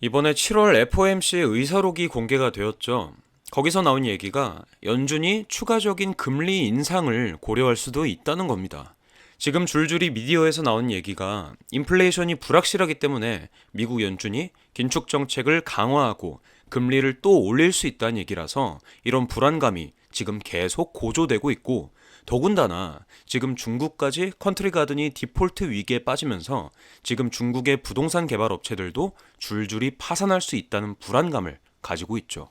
이번에 7월 FOMC의 의사록이 공개가 되었죠. 거기서 나온 얘기가 연준이 추가적인 금리 인상을 고려할 수도 있다는 겁니다. 지금 줄줄이 미디어에서 나온 얘기가 인플레이션이 불확실하기 때문에 미국 연준이 긴축 정책을 강화하고 금리를 또 올릴 수 있다는 얘기라서 이런 불안감이 지금 계속 고조되고 있고 더군다나 지금 중국까지 컨트리 가든이 디폴트 위기에 빠지면서 지금 중국의 부동산 개발 업체들도 줄줄이 파산할 수 있다는 불안감을 가지고 있죠.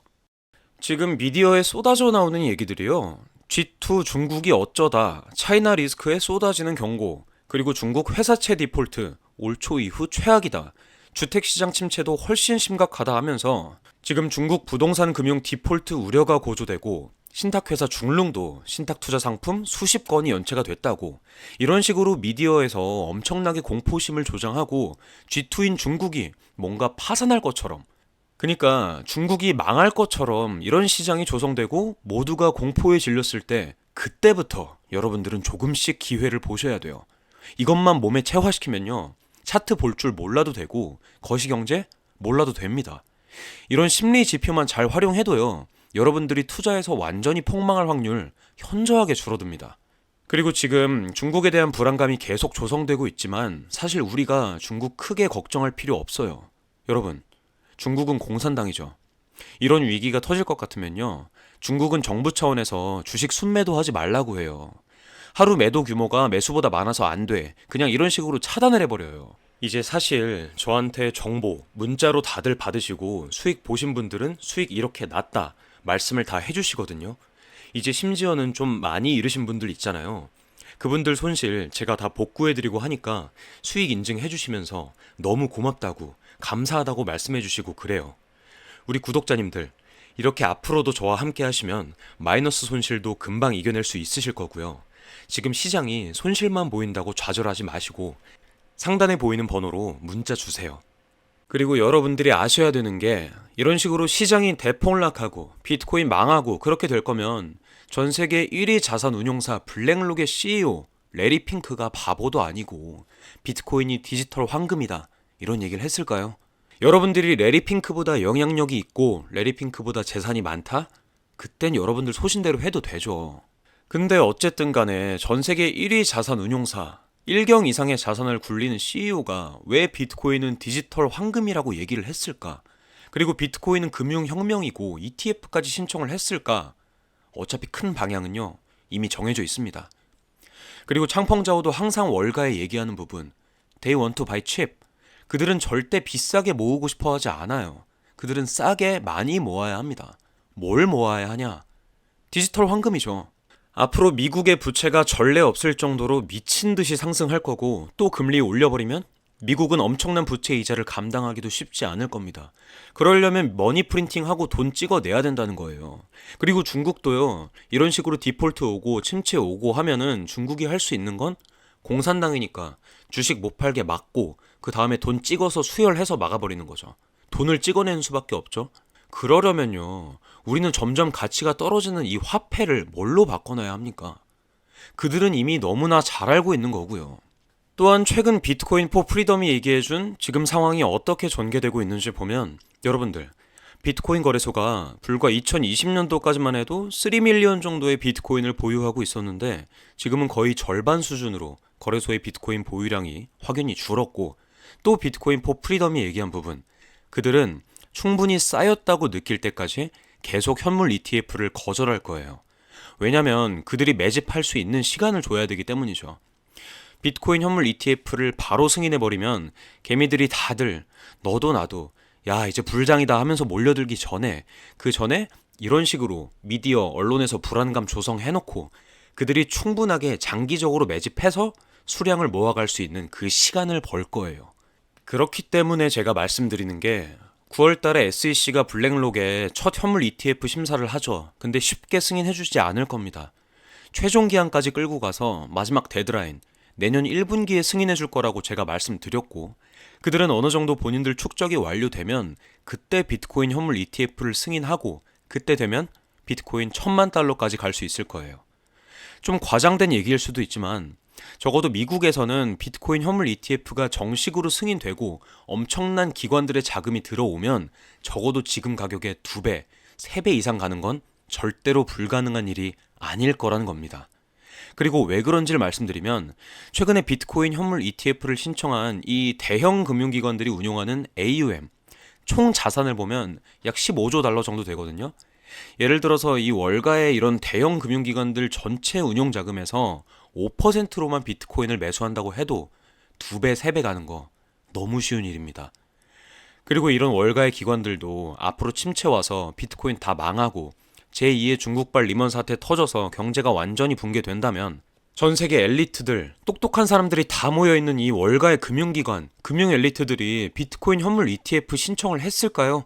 지금 미디어에 쏟아져 나오는 얘기들이요. G2 중국이 어쩌다 차이나 리스크에 쏟아지는 경고, 그리고 중국 회사채 디폴트 올 초 이후 최악이다. 주택 시장 침체도 훨씬 심각하다 하면서 지금 중국 부동산 금융 디폴트 우려가 고조되고 신탁회사 중룽도 신탁투자 상품 수십 건이 연체가 됐다고 이런 식으로 미디어에서 엄청나게 공포심을 조장하고 G2인 중국이 뭔가 파산할 것처럼 그러니까 중국이 망할 것처럼 이런 시장이 조성되고 모두가 공포에 질렸을 때 그때부터 여러분들은 조금씩 기회를 보셔야 돼요. 이것만 몸에 체화시키면요. 차트 볼 줄 몰라도 되고 거시경제 몰라도 됩니다. 이런 심리 지표만 잘 활용해도요. 여러분들이 투자해서 완전히 폭망할 확률 현저하게 줄어듭니다. 그리고 지금 중국에 대한 불안감이 계속 조성되고 있지만 사실 우리가 중국 크게 걱정할 필요 없어요. 여러분, 중국은 공산당이죠. 이런 위기가 터질 것 같으면요. 중국은 정부 차원에서 주식 순매도 하지 말라고 해요. 하루 매도 규모가 매수보다 많아서 안 돼. 그냥 이런 식으로 차단을 해버려요. 이제 사실 저한테 정보, 문자로 다들 받으시고 수익 보신 분들은 수익 이렇게 났다. 말씀을 다 해주시거든요. 이제 심지어는 좀 많이 잃으신 분들 있잖아요. 그분들 손실 제가 다 복구해드리고 하니까 수익 인증해주시면서 너무 고맙다고 감사하다고 말씀해주시고 그래요. 우리 구독자님들 이렇게 앞으로도 저와 함께 하시면 마이너스 손실도 금방 이겨낼 수 있으실 거고요. 지금 시장이 손실만 보인다고 좌절하지 마시고 상단에 보이는 번호로 문자 주세요. 그리고 여러분들이 아셔야 되는 게 이런 식으로 시장이 대폭락하고 비트코인 망하고 그렇게 될 거면 전 세계 1위 자산 운용사 블랙록의 CEO 레리 핑크가 바보도 아니고 비트코인이 디지털 황금이다 이런 얘기를 했을까요? 여러분들이 레리 핑크보다 영향력이 있고 레리 핑크보다 재산이 많다? 그땐 여러분들 소신대로 해도 되죠. 근데 어쨌든 간에 전 세계 1위 자산 운용사 1경 이상의 자산을 굴리는 CEO가 왜 비트코인은 디지털 황금이라고 얘기를 했을까? 그리고 비트코인은 금융혁명이고 ETF까지 신청을 했을까? 어차피 큰 방향은요, 이미 정해져 있습니다. 그리고 창펑자오도 항상 월가에 얘기하는 부분, They want to buy cheap. 그들은 절대 비싸게 모으고 싶어 하지 않아요. 그들은 싸게 많이 모아야 합니다. 뭘 모아야 하냐? 디지털 황금이죠. 앞으로 미국의 부채가 전례 없을 정도로 미친 듯이 상승할 거고 또 금리 올려버리면 미국은 엄청난 부채 이자를 감당하기도 쉽지 않을 겁니다. 그러려면 머니 프린팅하고 돈 찍어내야 된다는 거예요. 그리고 중국도요. 이런 식으로 디폴트 오고 침체 오고 하면은 중국이 할 수 있는 건 공산당이니까 주식 못 팔게 막고 그 다음에 돈 찍어서 수혈해서 막아버리는 거죠. 돈을 찍어내는 수밖에 없죠. 그러려면요. 우리는 점점 가치가 떨어지는 이 화폐를 뭘로 바꿔놔야 합니까? 그들은 이미 너무나 잘 알고 있는 거고요. 또한 최근 비트코인 포 프리덤이 얘기해준 지금 상황이 어떻게 전개되고 있는지 보면 여러분들 비트코인 거래소가 불과 2020년도까지만 해도 3밀리언 정도의 비트코인을 보유하고 있었는데 지금은 거의 절반 수준으로 거래소의 비트코인 보유량이 확연히 줄었고 또 비트코인 포 프리덤이 얘기한 부분 그들은 충분히 쌓였다고 느낄 때까지 계속 현물 ETF를 거절할 거예요. 왜냐면 그들이 매집할 수 있는 시간을 줘야 되기 때문이죠. 비트코인 현물 ETF를 바로 승인해버리면 개미들이 다들 너도 나도 야 이제 불장이다 하면서 몰려들기 전에 그 전에 이런 식으로 미디어 언론에서 불안감 조성해놓고 그들이 충분하게 장기적으로 매집해서 수량을 모아갈 수 있는 그 시간을 벌 거예요. 그렇기 때문에 제가 말씀드리는 게 9월 달에 SEC가 블랙록에 첫 현물 ETF 심사를 하죠. 근데 쉽게 승인해주지 않을 겁니다. 최종 기한까지 끌고 가서 마지막 데드라인, 내년 1분기에 승인해줄 거라고 제가 말씀드렸고, 그들은 어느 정도 본인들 축적이 완료되면 그때 비트코인 현물 ETF를 승인하고, 그때 되면 비트코인 천만 달러까지 갈 수 있을 거예요. 좀 과장된 얘기일 수도 있지만 적어도 미국에서는 비트코인 현물 ETF가 정식으로 승인되고 엄청난 기관들의 자금이 들어오면 적어도 지금 가격의 두 배, 세 배 이상 가는 건 절대로 불가능한 일이 아닐 거라는 겁니다. 그리고 왜 그런지를 말씀드리면 최근에 비트코인 현물 ETF를 신청한 이 대형 금융기관들이 운용하는 AUM 총 자산을 보면 약 15조 달러 정도 되거든요. 예를 들어서 이 월가의 이런 대형 금융기관들 전체 운용 자금에서 5%로만 비트코인을 매수한다고 해도 두 배, 세 배 가는 거 너무 쉬운 일입니다. 그리고 이런 월가의 기관들도 앞으로 침체 와서 비트코인 다 망하고 제2의 중국발 리먼 사태 터져서 경제가 완전히 붕괴된다면 전 세계 엘리트들, 똑똑한 사람들이 다 모여 있는 이 월가의 금융기관, 금융 엘리트들이 비트코인 현물 ETF 신청을 했을까요?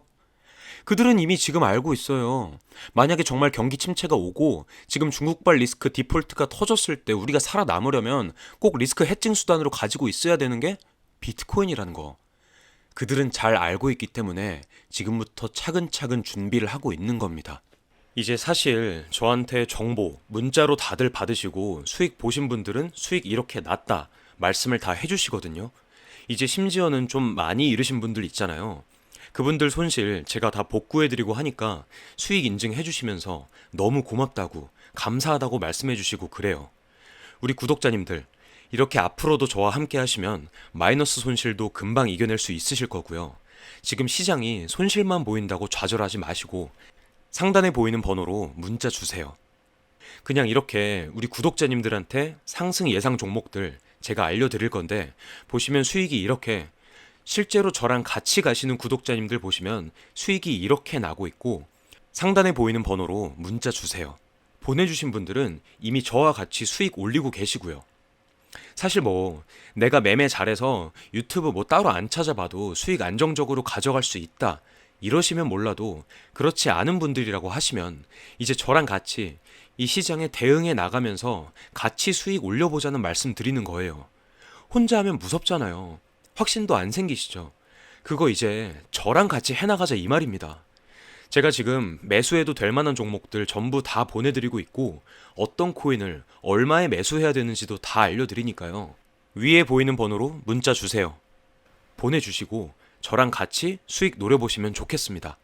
그들은 이미 지금 알고 있어요. 만약에 정말 경기 침체가 오고 지금 중국발 리스크 디폴트가 터졌을 때 우리가 살아남으려면 꼭 리스크 해칭 수단으로 가지고 있어야 되는 게 비트코인이라는 거. 그들은 잘 알고 있기 때문에 지금부터 차근차근 준비를 하고 있는 겁니다. 이제 사실 저한테 정보 문자로 다들 받으시고 수익 보신 분들은 수익 이렇게 났다 말씀을 다 해주시거든요. 이제 심지어는 좀 많이 잃으신 분들 있잖아요. 그분들 손실 제가 다 복구해드리고 하니까 수익 인증해주시면서 너무 고맙다고 감사하다고 말씀해주시고 그래요. 우리 구독자님들 이렇게 앞으로도 저와 함께 하시면 마이너스 손실도 금방 이겨낼 수 있으실 거고요. 지금 시장이 손실만 보인다고 좌절하지 마시고 상단에 보이는 번호로 문자 주세요. 그냥 이렇게 우리 구독자님들한테 상승 예상 종목들 제가 알려드릴 건데 보시면 수익이 이렇게 실제로 저랑 같이 가시는 구독자님들 보시면 수익이 이렇게 나고 있고 상단에 보이는 번호로 문자 주세요. 보내주신 분들은 이미 저와 같이 수익 올리고 계시고요. 사실 뭐 내가 매매 잘해서 유튜브 뭐 따로 안 찾아봐도 수익 안정적으로 가져갈 수 있다. 이러시면 몰라도 그렇지 않은 분들이라고 하시면 이제 저랑 같이 이 시장에 대응해 나가면서 같이 수익 올려보자는 말씀 드리는 거예요. 혼자 하면 무섭잖아요. 확신도 안 생기시죠? 그거 이제 저랑 같이 해나가자 이 말입니다. 제가 지금 매수해도 될 만한 종목들 전부 다 보내드리고 있고 어떤 코인을 얼마에 매수해야 되는지도 다 알려드리니까요. 위에 보이는 번호로 문자 주세요. 보내주시고 저랑 같이 수익 노려보시면 좋겠습니다.